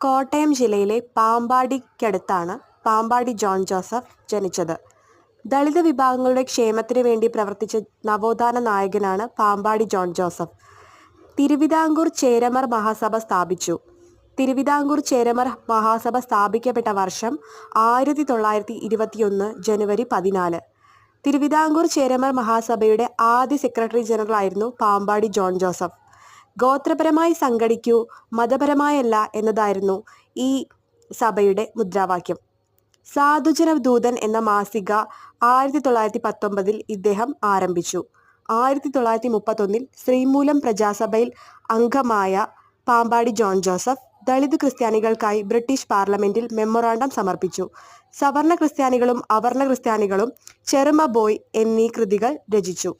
കോട്ടയം ജില്ലയിലെ പാമ്പാടിക്കടുത്താണ് പാമ്പാടി ജോൺ ജോസഫ് ജനിച്ചത്. ദളിത് വിഭാഗങ്ങളുടെ ക്ഷേമത്തിനു വേണ്ടി പ്രവർത്തിച്ച നവോത്ഥാന നായകനാണ് പാമ്പാടി ജോൺ ജോസഫ്. തിരുവിതാംകൂർ ചേരമർ മഹാസഭ സ്ഥാപിച്ചു. തിരുവിതാംകൂർ ചേരമർ മഹാസഭ സ്ഥാപിക്കപ്പെട്ട വർഷം ആയിരത്തി തൊള്ളായിരത്തി ഇരുപത്തിയൊന്ന് ജനുവരി പതിനാല്. തിരുവിതാംകൂർ ചേരമർ മഹാസഭയുടെ ആദ്യ സെക്രട്ടറി ജനറൽ ആയിരുന്നു പാമ്പാടി ജോൺ ജോസഫ്. ഗോത്രപരമായി സംഘടിക്കൂ മതപരമായല്ല എന്നതായിരുന്നു ഈ സഭയുടെ മുദ്രാവാക്യം. സാധുജന ദൂതൻ എന്ന മാസിക ആയിരത്തി തൊള്ളായിരത്തി പത്തൊമ്പതിൽ ഇദ്ദേഹം ആരംഭിച്ചു. ആയിരത്തി തൊള്ളായിരത്തി മുപ്പത്തൊന്നിൽ ശ്രീമൂലം പ്രജാസഭയിൽ അംഗമായ പാമ്പാടി ജോൺ ജോസഫ് ദളിത് ക്രിസ്ത്യാനികൾക്കായി ബ്രിട്ടീഷ് പാർലമെന്റിൽ മെമ്മോറാണ്ടം സമർപ്പിച്ചു. സവർണ ക്രിസ്ത്യാനികളും അവർണ ക്രിസ്ത്യാനികളും ചെറുമ ബോയ് എന്നീ കൃതികൾ രചിച്ചു.